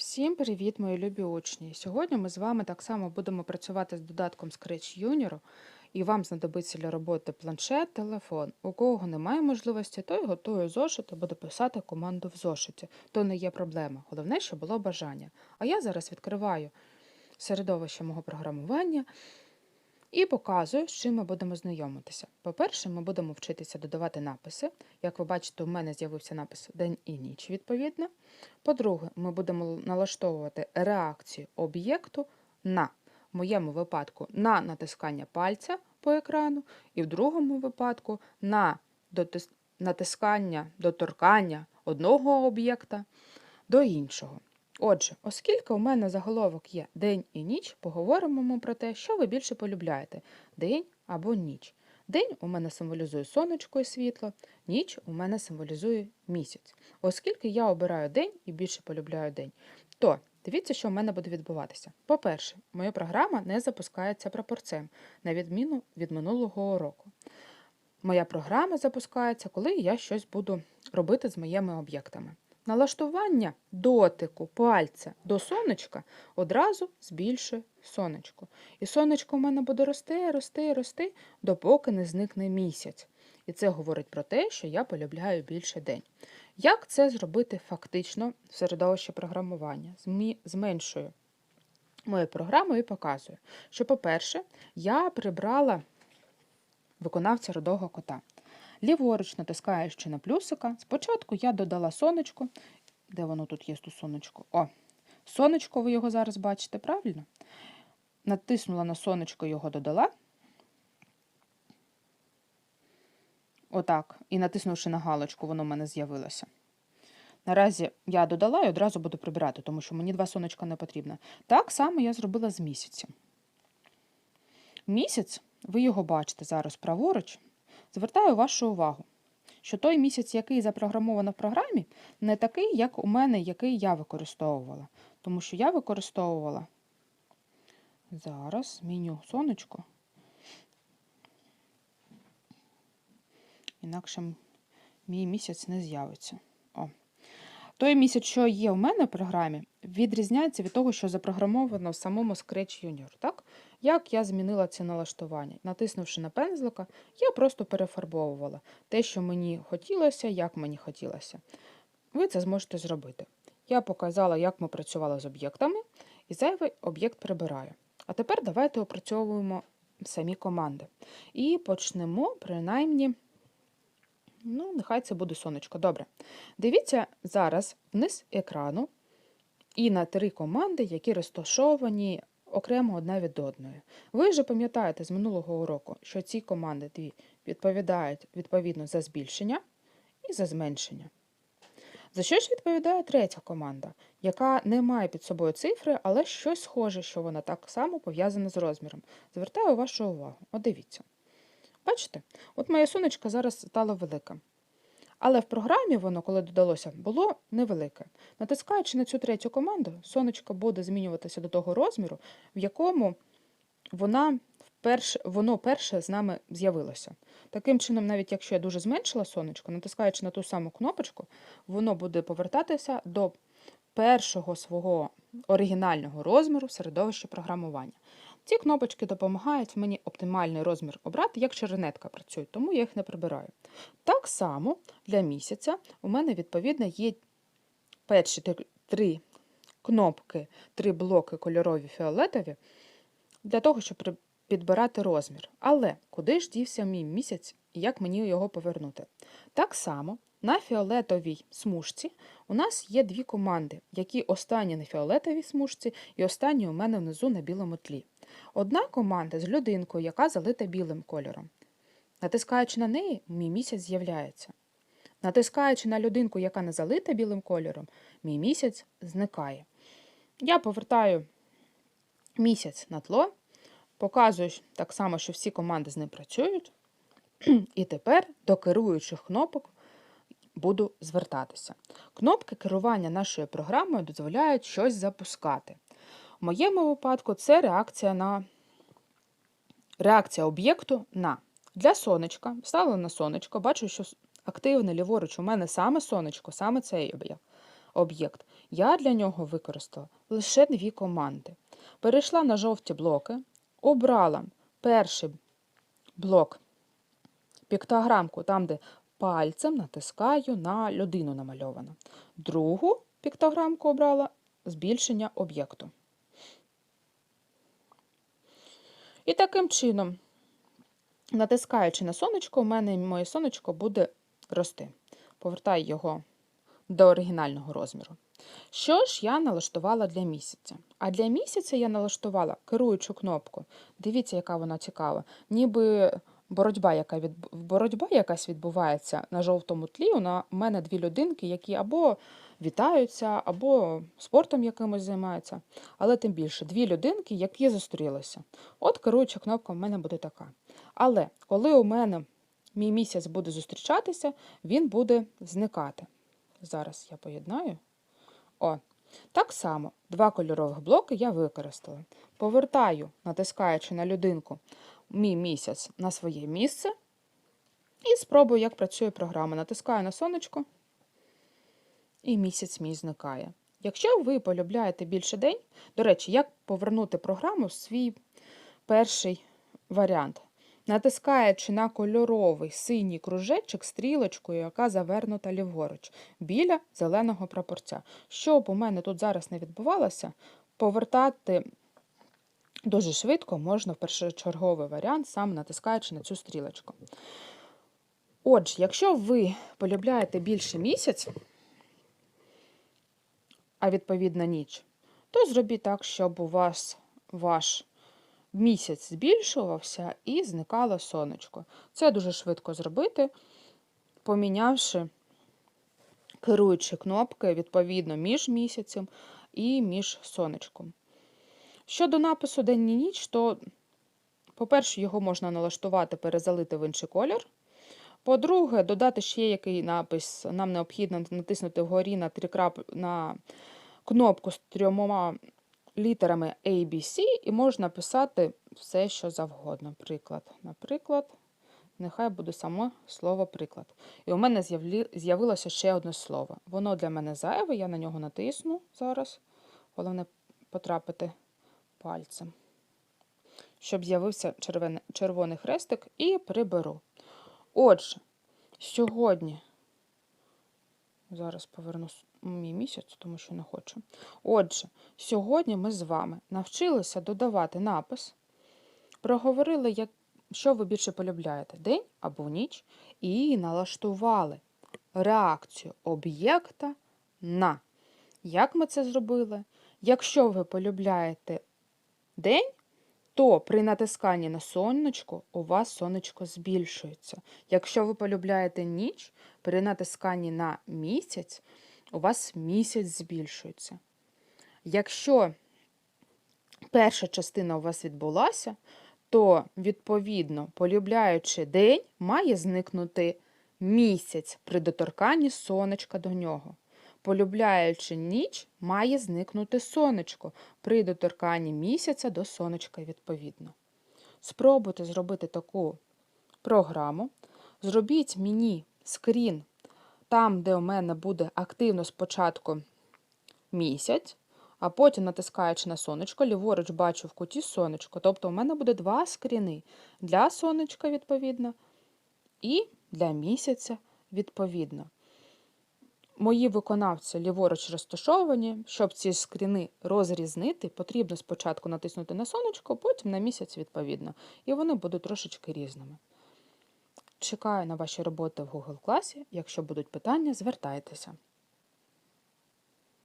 Всім привіт, мої любі учні! Сьогодні ми з вами так само будемо працювати з додатком Scratch Junior, і вам знадобиться для роботи планшет, телефон. У кого немає можливості, той готує зошит і буде писати команду в зошиті. То не є проблема. Головне, щоб було бажання. А я зараз відкриваю середовище мого програмування і показую, з чим ми будемо знайомитися. По-перше, ми будемо вчитися додавати написи. Як ви бачите, у мене з'явився напис День і ніч, відповідно. По-друге, ми будемо налаштовувати реакцію об'єкту на, в моєму випадку, на натискання пальця по екрану, і в другому випадку на натискання, доторкання одного об'єкта до іншого. Отже, оскільки у мене заголовок є день і ніч, поговоримо ми про те, що ви більше полюбляєте день або ніч. День у мене символізує сонечко і світло, ніч у мене символізує місяць. Оскільки я обираю день і більше полюбляю день, то дивіться, що в мене буде відбуватися. По-перше, моя програма не запускається прапорцем, на відміну від минулого уроку. Моя програма запускається, коли я щось буду робити з моїми об'єктами. Налаштування дотику пальця до сонечка одразу збільшує сонечко. І сонечко в мене буде рости, рости, рости, допоки не зникне місяць. І це говорить про те, що я полюбляю більше день. Як це зробити фактично в середовищі програмування? Зменшую мою програму і показую, що, по-перше, я прибрала виконавця рудого кота. Ліворуч натискаючи на плюсика, спочатку я додала сонечко. Де воно тут є тут сонечко? О, сонечко, ви його зараз бачите, правильно? Натиснула на сонечко, його додала. Отак. І натиснувши на галочку, воно в мене з'явилося. Наразі я додала і одразу буду прибирати, тому що мені два сонечка не потрібно. Так само я зробила з місяцем. Місяць, ви його бачите зараз праворуч, звертаю вашу увагу, що той місяць, який запрограмовано в програмі, не такий, як у мене, який я використовувала. Тому що я використовувала зараз зміню сонечко. Інакше мій місяць не з'явиться. Той місяць, що є в мене в програмі, відрізняється від того, що запрограмовано в самому Scratch Junior. Так? Як я змінила ці налаштування? Натиснувши на пензлика, я просто перефарбовувала те, що мені хотілося, як мені хотілося. Ви це зможете зробити. Я показала, як ми працювали з об'єктами, і зайвий об'єкт прибираю. А тепер давайте опрацьовуємо самі команди. І почнемо, принаймні, ну, нехай це буде сонечко. Добре. Дивіться зараз вниз екрану і на три команди, які розташовані окремо одна від одної. Ви вже пам'ятаєте з минулого уроку, що ці команди дві відповідають відповідно за збільшення і за зменшення. За що ж відповідає третя команда, яка не має під собою цифри, але щось схоже, що вона так само пов'язана з розміром. Звертаю вашу увагу. От дивіться. Бачите, от моя сонечка зараз стала велика. Але в програмі воно, коли додалося, було невелике. Натискаючи на цю третю команду, сонечко буде змінюватися до того розміру, в якому вона вперше, воно перше з нами з'явилося. Таким чином, навіть якщо я дуже зменшила сонечко, натискаючи на ту саму кнопочку, воно буде повертатися до першого свого оригінального розміру в середовищі програмування. Ці кнопочки допомагають мені оптимальний розмір обрати, як черенетка працює, тому я їх не прибираю. Так само для місяця у мене, відповідно, є перші три- кнопки, три блоки кольорові фіолетові для того, щоб підбирати розмір. Але куди ж дівся мій місяць і як мені його повернути? Так само на фіолетовій смужці у нас є дві команди, які останні на фіолетовій смужці і останні у мене внизу на білому тлі. Одна команда з людинкою, яка залита білим кольором. Натискаючи на неї, мій місяць з'являється. Натискаючи на людинку, яка не залита білим кольором, мій місяць зникає. Я повертаю місяць на тло, показую так само, що всі команди з ним працюють. І тепер до керуючих кнопок буду звертатися. Кнопки керування нашою програмою дозволяють щось запускати. В моєму випадку це реакція на реакція об'єкту на. Для сонечка вставила на сонечко, бачу, що активне ліворуч у мене саме сонечко, саме цей об'єкт. я для нього використала лише дві команди. Перейшла на жовті блоки, обрала перший блок піктограмку, там, де пальцем натискаю на людину намальовано. Другу піктограмку обрала збільшення об'єкту. І таким чином, натискаючи на сонечко, у мене моє сонечко буде рости. Повертаю його до оригінального розміру. Що ж я налаштувала для місяця? А для місяця я налаштувала керуючу кнопку. Дивіться, яка вона цікава. Ніби боротьба, яка від... боротьба якась відбувається на жовтому тлі. У мене дві людинки, які або вітаються, або спортом якимось займаються. Але тим більше дві людинки, які зустрілися. От керуюча кнопка в мене буде така. Але коли у мене мій місяць буде зустрічатися, він буде зникати. Зараз я поєднаю. О, так само два кольорових блоки я використала. Повертаю, натискаючи на людинку мій місяць на своє місце. І спробую, як працює програма. Натискаю на сонечко, і місяць мій зникає. Якщо ви полюбляєте більше день, до речі, як повернути програму в свій перший варіант? Натискаючи на кольоровий синій кружечок стрілочкою, яка завернута ліворуч, біля зеленого прапорця. Щоб у мене тут зараз не відбувалося, повертати дуже швидко можна в першочерговий варіант, саме натискаючи на цю стрілочку. Отже, якщо ви полюбляєте більше місяць, а відповідно ніч, то зробіть так, щоб у вас ваш місяць збільшувався і зникало сонечко. Це дуже швидко зробити, помінявши керуючі кнопки відповідно між місяцем і між сонечком. Щодо напису день і ніч, то, по-перше, його можна налаштувати, перезалити в інший колір. По-друге, додати ще який напис. Нам необхідно натиснути вгорі на, крап... на кнопку з трьома літерами ABC і можна писати все, що завгодно. Приклад. Наприклад, нехай буде саме слово приклад. І у мене з'явилося ще одне слово. Воно для мене зайве, я на нього натисну зараз. Головне потрапити пальцем. Щоб з'явився червоний, хрестик і приберу. Отже, сьогодні. Зараз поверну мій місяць, тому що не хочу. Отже, сьогодні ми з вами навчилися додавати напис, проговорили, як, що ви більше полюбляєте, день або ніч, і налаштували реакцію об'єкта на. Як ми це зробили? Якщо ви полюбляєте день, то при натисканні на сонечко у вас сонечко збільшується. Якщо ви полюбляєте ніч, при натисканні на місяць у вас місяць збільшується. Якщо перша частина у вас відбулася, то, відповідно, полюбляючи день, має зникнути місяць при доторканні сонечка до нього. Полюбляючи ніч, має зникнути сонечко при доторканні місяця до сонечка відповідно. Спробуйте зробити таку програму. Зробіть мені скрін там, де у мене буде активно спочатку місяць, а потім, натискаючи на сонечко, ліворуч бачу в куті сонечко. Тобто у мене буде два скріни для сонечка, відповідно, і для місяця відповідно. Мої виконавці ліворуч розташовані. Щоб ці скріни розрізнити, потрібно спочатку натиснути на сонечко, потім на місяць відповідно. І вони будуть трошечки різними. Чекаю на ваші роботи в Google класі. Якщо будуть питання, звертайтеся.